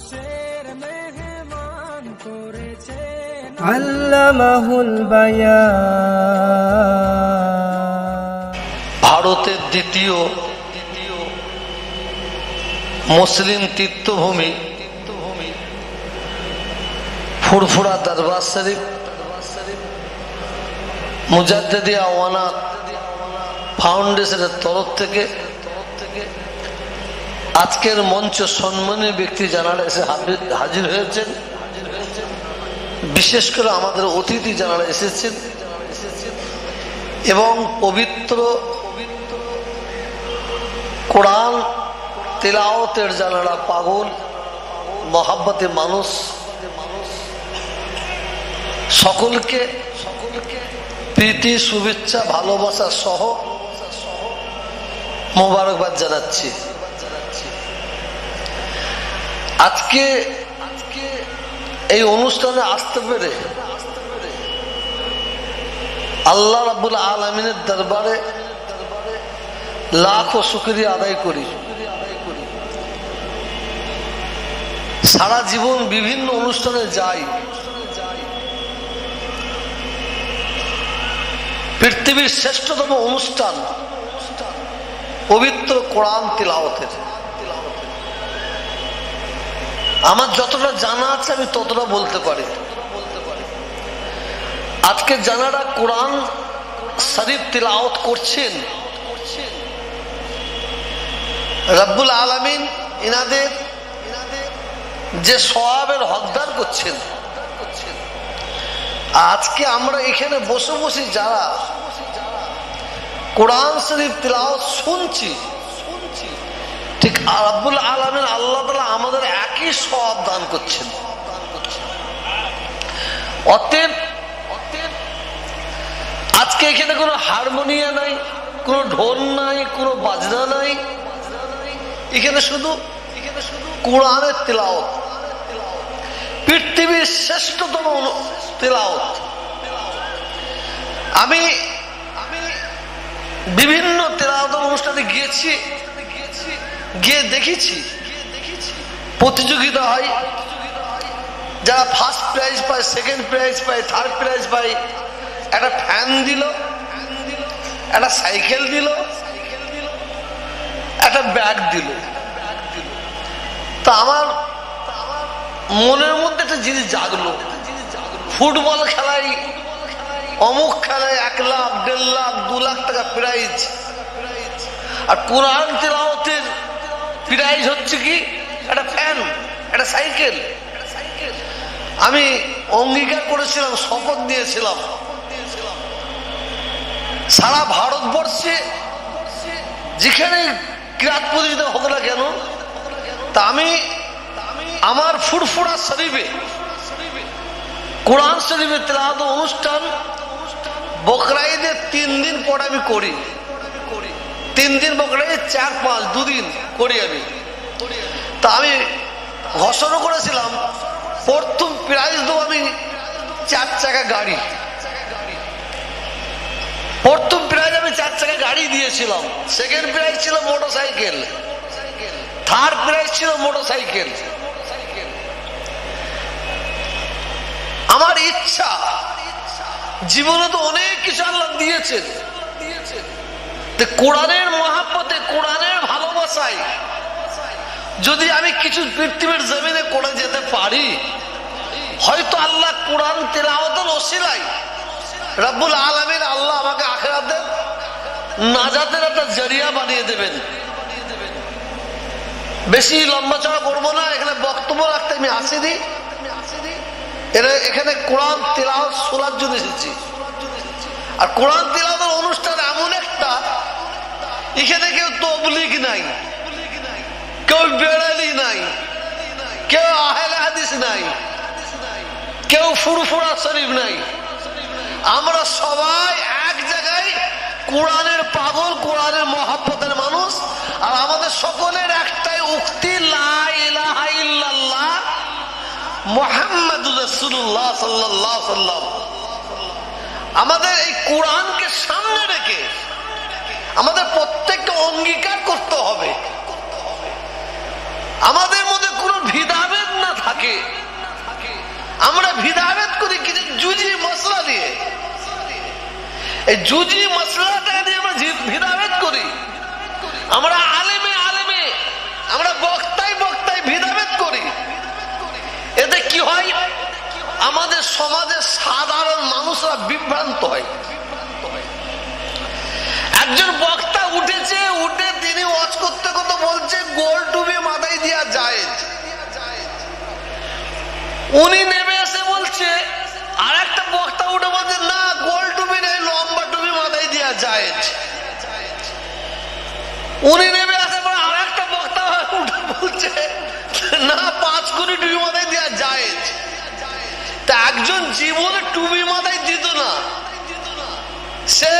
মানুষের মেহমান করেছে আল্লামাহুল ভারতের দ্বিতীয় মুসলিম তীর্থভূমি ফুরফুরা দরবার শরীফ। মুজাদ্দিদি আওয়ানাত ফাউন্ডেশনের তরফ থেকে আজকের মঞ্চ সম্মানীয় ব্যক্তি জানারা এসে হাজির- হয়েছেন। বিশেষ করে আমাদের অতিথি জানারা এসেছেন। এবং পবিত্র কোরআন তেলাওতের জানারা পাগল, মহাব্বতে মানুষ। সকলকে সকলকে প্রীতি, শুভেচ্ছা, ভালোবাসা সহ মোবারকবাদ জানাচ্ছি। আজকে এই অনুষ্ঠানে আসতে পেরে আল্লাহ রাবুল আলমিনের দরবারে লাখ ও শুক্রিয়া আদায় করি। সারা জীবন বিভিন্ন অনুষ্ঠানে যাই। পৃথিবীর শ্রেষ্ঠতম অনুষ্ঠান পবিত্র কোরআন তিলাওতের আমার যতটা জানা আছে, আমি ততটা বলতে পারি। আজকে জানারা কোরআন শরীফ তিলাওত করছেন, রব্বুল আলমিন ইনাদের যে সবাবের হকদার করছেন। আজকে আমরা এখানে বসে বসে যারা কোরআন শরীফ তিলাওত শুনছি ঠিক রব্বুল আলমিন আল্লাহ তালা আমাদের একই সব দান করছেন। অতএব আজকে এখানে কোনো হারমোনিয়া নাই, কোনো ঢোল নাই, কোনো বাজনা নাই। এখানে শুধু এখানে শুধু কোরআনের তেলাওত পৃথিবীর শ্রেষ্ঠতম তেলাওত আমি আমি বিভিন্ন তেলাওত অনুষ্ঠানে গিয়েছি গিয়েছি। গিয়ে দেখেছি। প্রতিযোগিতা হয়। যারা ফার্স্ট প্রাইজ পায় সেকেন্ড প্রাইজ পায় থার্ড প্রাইজ পায়, একটা ফ্যান দিল, একটা সাইকেল দিল, একটা ব্যাগ দিল। তা আমার মনের মধ্যে একটা জিনিস জাগলো। ফুটবল খেলায় অমুক খেলায় এক লাখ, দেড় লাখ, দু লাখ টাকা প্রাইজ আর কোরআন তেলাওতের প্রাইজ হচ্ছে কি? একটা ফ্যান একটা সাইকেল আমি অঙ্গীকার করেছিলাম, শপথ নিয়েছিলাম। সারা ভারতবর্ষে যেখানে ক্রীড়া প্রতিযোগিতা হোক না কেন, তা আমি আমার ফুরফুরা শরীফে, কোরআন শরীফের তেলাওয়াত অনুষ্ঠান বকরাইদের তিন দিন পর আমি করি। তিন দিন বকরাইদ চার পাঁচ, দুদিন করি আমি তা আমি ঘোষণা করেছিলাম, প্রথম প্রাইজ দেবো আমি চার চাকা গাড়ি। প্রথম প্রাইজ আমি চার চাকা গাড়ি দিয়েছিলাম। সেকেন্ড প্রাইজ ছিল মোটর সাইকেল থার্ড প্রাইজ ছিল মোটর সাইকেল আমার ইচ্ছা, জীবনে তো অনেক কিছু আল্লাহ দিয়েছেন। তো কোরআনের মহাব্বতে, কোরআনের ভালোবাসায়। যদি আমি কিছু পৃথিবীর জমিনে করে যেতে পারি, হয়তো আল্লাহ কোরআন তেলাওয়াতের ওসিলাই রব্বুল আলমিন আল্লাহ আমাকে আখেরাতের নাজাতের একটা জরিয়া বানিয়ে দেবেন। বেশি লম্বা চড়া করব না, এখানে বক্তব্য রাখতে আমি আসিনি। এরা এখানে কোরআন তেলাওয়াত শোনার জন্য এসেছি। আর কোরআন তেলাওয়াতের অনুষ্ঠান এমন একটা এখানে কেউ তবলিগ নাই। কেউ বেড়ালি নাই। কেউ আহেল হাদিস নাই। কেউ ফুরফুরা শরীফ নাই। আমরা সবাই এক জায়গায় কোরআনের পাগল, কোরআনের মহাব্বতের মানুষ, আর আমাদের সকলের একটাই উক্তি আমাদের এই কোরআনকে সামনে রেখে আমাদের প্রত্যেককে অঙ্গীকার করতে হবে। আমাদের মধ্যে কোনো ভিদাভেদ না থাকে। আমরা ভিদাভেদ করি কিছু জুজি মশলা দিয়ে। এই জুজি মশলাটা দিয়ে আমরা ভিদাভেদ করি। আমরা আলেমে আলেমে, আমরা বক্তাই বক্তাই ভিদাভেদ করি। এতে কি হয়? আমাদের সমাজের সাধারণ মানুষরা বিভ্রান্ত হয়। একজন বক্তা উঠেছে, উঠে তিনি ওয়াজ করতে করতে বলছে, গোল টুবি মাথায় দিয়া যায় উনি নেমে এসে বলছে আর একটা বক্তা উঠে বলছে, না, গোল টুবি নেই, লম্বা টুবি মাথায় দিয়া যায় উনি নেমে আসে আর একটা বক্তা উঠে বলছে, না, পাঁচ কোটি টুবি মাথায় দেওয়া যায় তা একজন জীবনে টুবি মাথায় দিত না। সে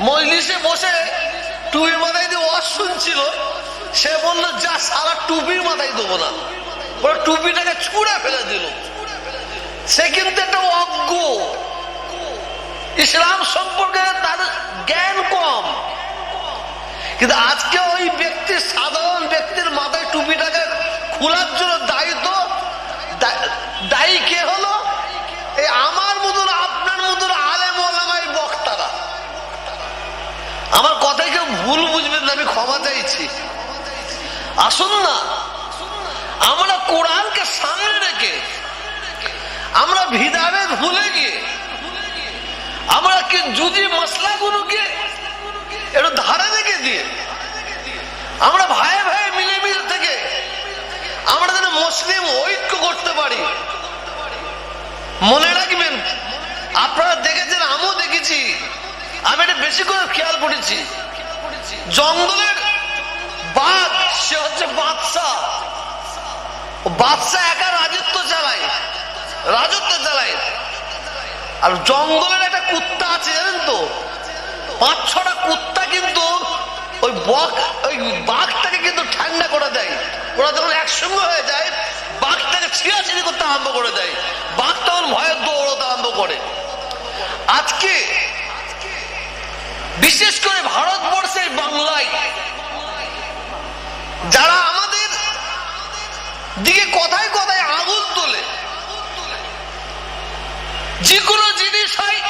মজলিসে বসে টুপি মাথায় দিয়ে ওয়াজ শুনছিল। সে বলল, যা সারা টুপির মাথায় দেবো না। ওরা টুপিটাকে ছুঁড়ে ফেলে দিল। সে কিন্তু একটা অজ্ঞ। ইসলাম সম্পর্কে তার জ্ঞান কম। কিন্তু আজকে ওই ব্যক্তির সাধারণ ব্যক্তির মাথায় টুপিটাকে খোলার জন্য দায়িত্ব দা- দায়ী কে হলো এই আমার মতন আপনার মতন আলেম ওলামাই বক্তারা আমার কথায় কেউ ভুল বুঝবেন আমি ক্ষমা চাইছি। আসুন না। আমরা কোরআনকে সামনে রেখে, আমরা ভিদাভেদ ভুলে গিয়ে, আমরা কি যদি মশলাগুলোকে একটু ধারে রেখে দিয়ে, আমরা ভাই ভাই মিলেমিশে থেকে আমরা যেন মুসলিম ঐক্য করতে পারি। মনে রাখবেন, আপনারা দেখেছেন, আমিও দেখেছি, আমি এটা বেশি করে খেয়াল করেছি। জঙ্গলের বাঘ সে হচ্ছে বাদশাহ। বাদশাহ একা রাজত্ব চালায় রাজত্ব চালায়। আর জঙ্গলের একটা কুত্তা আছে, জানেন তো? পাঁচ ছটা কুত্তা কিন্তু ওই বক, ওই বাঘটাকে কিন্তু ঠান্ডা করে দেয়। ওরা যখন একসঙ্গে হয়ে যায়, বাঘটাকে ছিঁড়াছিড়ি করতে আরম্ভ করে দেয়। বাঘ তখন ভয়ে দৌড়তে আরম্ভ করে। আজকে বিশেষ করে ভারতবর্ষের বাংলায়। যারা আমাদের দিকে কথায় কথায় আগুন তোলে। যে কোনো জিনিস হয়,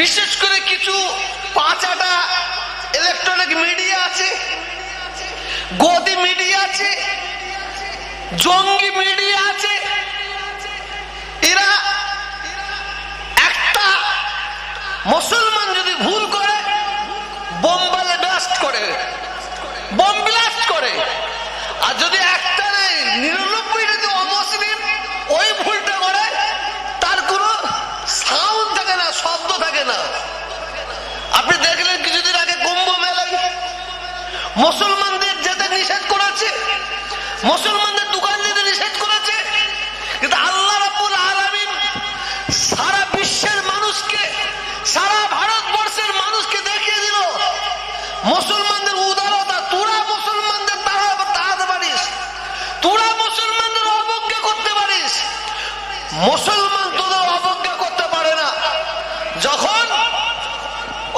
বিশেষ করে কিছু পাঁচাটা ইলেকট্রনিক মিডিয়া আছে, গদি মিডিয়া আছে, জঙ্গি মিডিয়া আছে, এরা একটা মুসলমান যদি ভুল করে করে। করে। আর যদি একটা ওই ভুলটা তার কোনো থাকে না, শব্দ থাকে না। আপনি দেখলেন আগে মেলায় মুসলমানদের যেতে নিষেধ করেছে। মুসলমানদের দোকান যেতে নিষেধ করেছে কিন্তু আল্লাহ রাব্বুল আলামিন সারা বিশ্বের মানুষকে সারা ভারতবর্ষের মানুষকে দেখিয়ে দিল মুসলমানদের উদারতা তোরা মুসলমানদের তাড়া তাড়াতে পারিস তোরা মুসলমানদের অবজ্ঞা করতে পারিস মুসলমান তোদের অবজ্ঞা করতে পারে না। যখন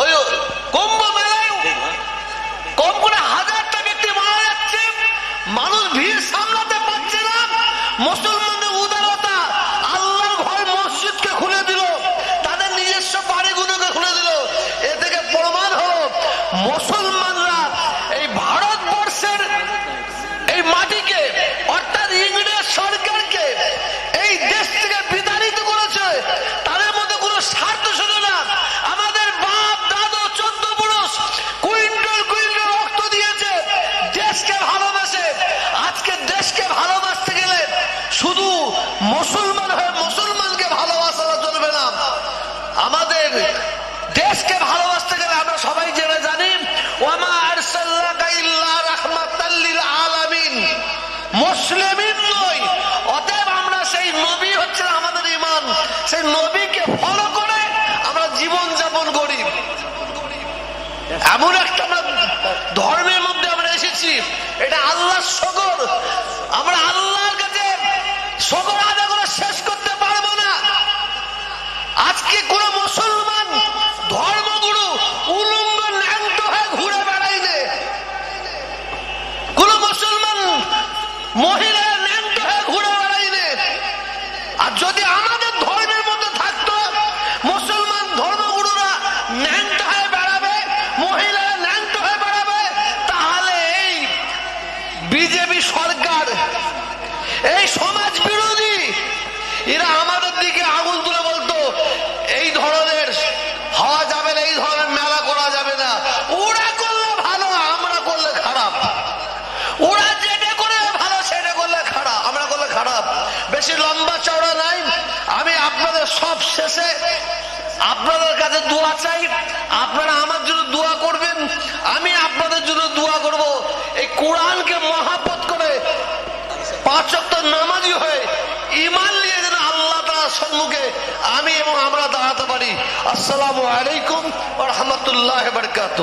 ওই কুম্ভ মেলায় হাজারটা ব্যক্তি মারা যাচ্ছে, মানুষ ভিড় সামলাতে পারছে না, মুসলমানদের মসজিদকে খুলে দিল, তাদের নিজস্ব খুলে থেকে প্রমাণ হলো মুসলমানরা এই ভারতবর্ষের এই মাটিকে অর্থাৎ ইংরেজ সরকারকে এই দেশ থেকে বিতাড়িত করেছে তাদের মধ্যে কোনো স্বার্থ ছিল না আমাদের বাপ দাদু চোদ্দ পুরুষ কুইন্টাল কুইন্টাল রক্ত দিয়েছে দেশকে ভালোবাসে আজকে দেশকে ভালোবাসতে গেলে শুধু মুসলমান হয়ে মুসলমানকে ভালোবাসা চলবে না আমাদের দেশকে ভালোবাসতে গেলে আমরা সবাই জেনে জানি ওয়ামা আরসাল্লাকা ইল্লা রাহমাতাল লিল আলামিন মুসলিমিন নই অতএব আমরা সেই নবী হচ্ছে আমাদের ইমান সেই নবীকে ফলো করে আমরা জীবন যাপন করি এমন একটা ধর্মের মধ্যে আমরা এসেছি। এটা আল্লাহ শকর আমরা আল্লাহর কাছে শকর আদায় করে শেষ করতে পারব না আজকে কোন মুসলমান ধর্মগুরু উলঙ্গ ন্যাংট হয়ে ঘুরে বেড়াইলে কোন মুসলমান মহিলা ন্যাংট হয়ে ঘুরে বেড়াইলে আর যদি বিজেপি সরকার এই সমাজ বিরোধী! এরা আমাদের দিকে আগুন তুলে বলতো, এই ধরনের হওয়া যাবে না, এই ধরনের মেলা করা যাবে না। ওরা করলে ভালো, আমরা করলে খারাপ। ওরা যেটা করে ভালো, সেটা করলে খারাপ, আমরা করলে খারাপ। বেশি লম্বা চওড়া নাই। আমি আপনাদের সব শেষে আপনাদের কাছে দোয়া চাই। আপনারা আমার জন্য দোয়া করবেন, আমি আপনাদের জন্য দোয়া করব। এই কোরআনকে মহাপত ওয়াক্ত নামাজি হয়ে ইমান নিয়ে যেন আল্লাহ তালার সম্মুখে আমি এবং আমরা দাঁড়াতে পারি। আসসালামু আলাইকুম রহমতুল্লাহ বারকাত